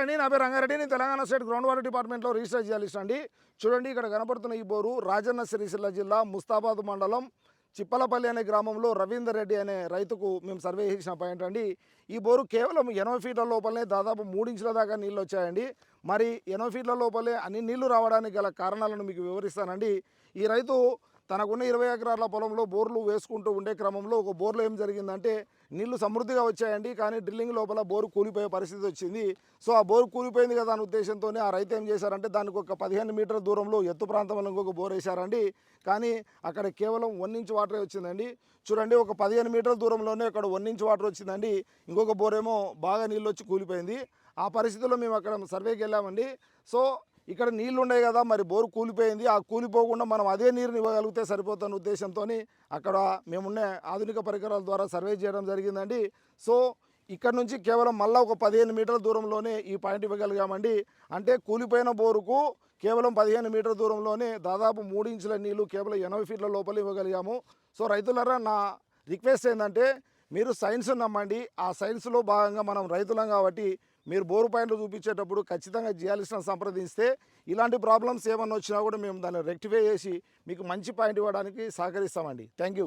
అండి నా పేరు రంగారెడ్డి. నేను తెలంగాణ స్టేట్ గ్రౌండ్ వాటర్ డిపార్ట్మెంట్లో రిజిస్టర్ చేయాల్సిన అండి. చూడండి ఇక్కడ కనపడుతున్న ఈ బోరు రాజన్న సిరిసిల్ల జిల్లా ముస్తాబాద్ మండలం చిప్పలపల్లి అనే గ్రామంలో రవీందర్ రెడ్డి అనే రైతుకు మేము సర్వే చేసిన పాయింట్ అండి. ఈ బోరు కేవలం ఎనభై ఫీట్ల లోపలనే దాదాపు మూడించుల దాకా నీళ్ళు వచ్చాయండి. మరి ఎనభై ఫీట్ల లోపలే అన్ని నీళ్ళు రావడానికి గల కారణాలను మీకు వివరిస్తానండి. ఈ రైతు తనకున్న ఇరవై ఎకరాల పొలంలో బోర్లు వేసుకుంటూ ఉండే క్రమంలో ఒక బోర్లో ఏం జరిగిందంటే నీళ్ళు సమృద్ధిగా వచ్చాయండి కానీ డ్రిల్లింగ్ లోపల బోరు కూలిపోయే పరిస్థితి వచ్చింది. సో ఆ బోరు కూలిపోయింది కదా అనే ఉద్దేశంతోనే ఆ రైతు ఏం చేశారంటే దానికి ఒక పదిహేను మీటర్ల దూరంలో ఎత్తు ప్రాంతంలో ఇంకొక బోర్ వేశారండి. కానీ అక్కడ కేవలం వన్ ఇంచ్ వాటరే వచ్చిందండి. చూడండి ఒక పదిహేను మీటర్ల దూరంలోనే అక్కడ వన్ ఇంచ్ వాటర్ వచ్చిందండి. ఇంకొక బోరేమో బాగా నీళ్ళు వచ్చి కూలిపోయింది. ఆ పరిస్థితుల్లో మేము అక్కడ సర్వేకి వెళ్ళామండి. సో ఇక్కడ నీళ్ళు ఉన్నాయి కదా మరి బోరు కూలిపోయింది. ఆ కూలిపోకుండా మనం అదే నీరుని ఇవ్వగలిగితే సరిపోతున్న ఉద్దేశంతో అక్కడ మేమున్న ఆధునిక పరికరాల ద్వారా సర్వే చేయడం జరిగిందండి. సో ఇక్కడ నుంచి కేవలం మళ్ళీ ఒక పదిహేను మీటర్ల దూరంలోనే ఈ పాయింట్ ఇవ్వగలిగామండి. అంటే కూలిపోయిన బోరుకు కేవలం పదిహేను మీటర్ల దూరంలోనే దాదాపు మూడు ఇంచుల నీళ్ళు కేవలం ఎనభై ఫీట్ల లోపల ఇవ్వగలిగాము. సో రైతులరా నా రిక్వెస్ట్ ఏంటంటే మీరు సైన్స్ నమ్మండి. ఆ సైన్స్లో భాగంగా మనం రైతులం కాబట్టి మీరు బోరు పాయింట్లు చూపించేటప్పుడు ఖచ్చితంగా జియాలిస్ట్ని సంప్రదిస్తే ఇలాంటి ప్రాబ్లమ్స్ ఏమన్నా వచ్చినా కూడా మేము దాన్ని రెక్టిఫై చేసి మీకు మంచి పాయింట్ ఇవ్వడానికి సహకరిస్తామండి. Thank you.